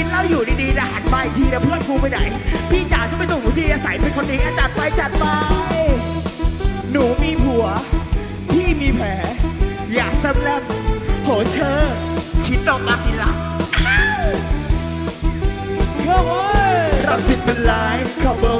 กินเหล้าอยู่ดีๆนะหันมาอีกทีนะเพื่อนกูไปไหน พี่จ๋าช่วยไปส่งหนูทีอาศัยเป็นคนดีอะจัดไปจัดไป หนูมีผัว พี่มีแผล อยากซ้ำแล้วโหเชอคิดตกมาทีหลังรังสิตเป็นไรขอเบอร์ไ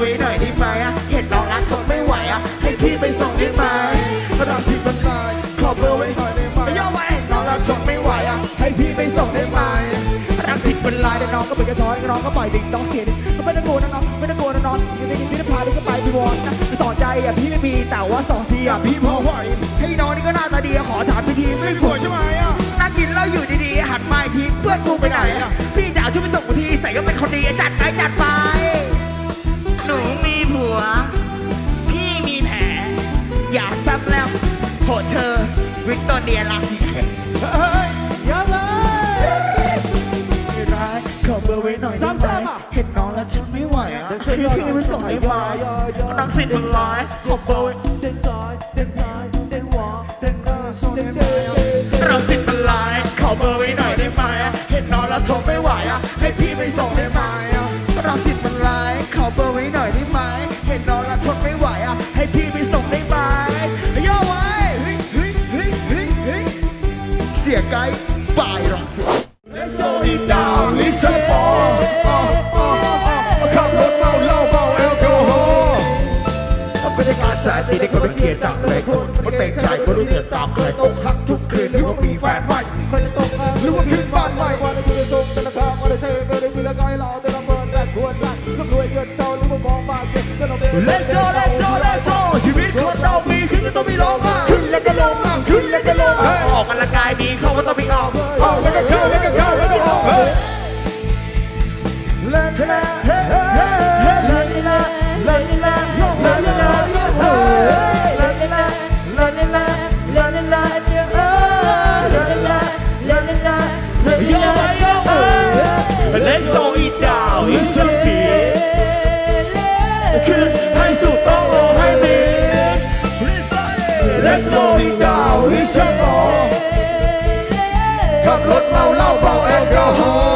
ว้หน่อยได้ไหม เป็นไรแต่น้องก็เป็นกระท้อนน้องก็ปล่อยดิ่งต้องเสียดิก็ไม่ต้องกลัวนะน้องไม่ต้องกลัวนะน้องยังได้ยินพี่จะพาดิก็ไปพี่วอนนะสอนใจอะพี่ไม่มีแต่ว่าสองทีอะพี่พอไหวให้น้องนี่ก็หน้าตาดีอะขอถามพี่ทีไม่ผัวใช่ไหมอะนั่งกินเหล้าอยู่ดีๆหันมาอีกทีเพื่อนกูไปไหนอะพี่จ๋าช่วยไปส่งกูทีใส่ก็เป็นคนดีอะจัดไปจัดไป หนูมีผัว พี่มีแผลอย่าซ้ำแล้วโหเธอวิกตอเรียลาสี ขอเบอร์ไว้หน่อยได้ซ้ำไหมๆอะเห็นน้องแล้วฉันไม่ไหวอะให้พี่ไปส่งให้มานังสิทธิ์มันร้ายขอเบอร์ไว้เด้งซ้ายเด้งซ้ายเด้งขวาเด้งหน้าเด้งเด้งรังสิตมันร้ายขอเบอร์ไว้หน่อยได้ไหมเห็นน้องแล้วทนไม่ไหวอะให้พี่ไปส่งได้ไหมรังสิตมันร้ายขอเบอร์ไว้หน่อยได้ไหมเห็นน้องแล้วทนไม่ไหวอะให้พี่ไปส่งได้ไหมย่อไว้เฮ้ยเฮ้ยเฮ้ยเฮ้ยเฮ้ยเสียไกด์บายรังสิต Let's go it down ลิชป รรยากาศแสนดีได้คนเป็นเกียรติจากเลยคนมันเป็นใจคนรู้เถิดตามใครตกหักทุกคืนหรือว่ามีแฟนใหม่ใครจะตกหักหรือว่าขึ้นบ้านใหม่วันนี้จะส่งแต่ละข้างวันนี้ใช่ไม่ได้มีละกายเราแต่ละเมินแต่ควรได้ร่ำรวยเงินเจ้าหรือว่ามองมาเก็บแต่เราเป็น Let's go Let's go Let's go ชีวิตคนเรามีขึ้นก็ต้องมีลงอะขึ้นแล้วก็ลงอะขึ้นแล้วก็ลงเฮ้ยออกกำลังกายดีเข้าก็ต้องมีออกออกแล้วก็เข้าแล้วก็เข้าแล้วก็ออกเฮ้ยเล่นเล่นเล่นเล่นเล่นเล่น let's slow it down, we shall go. Cặp lốt mau lao vào alcohol.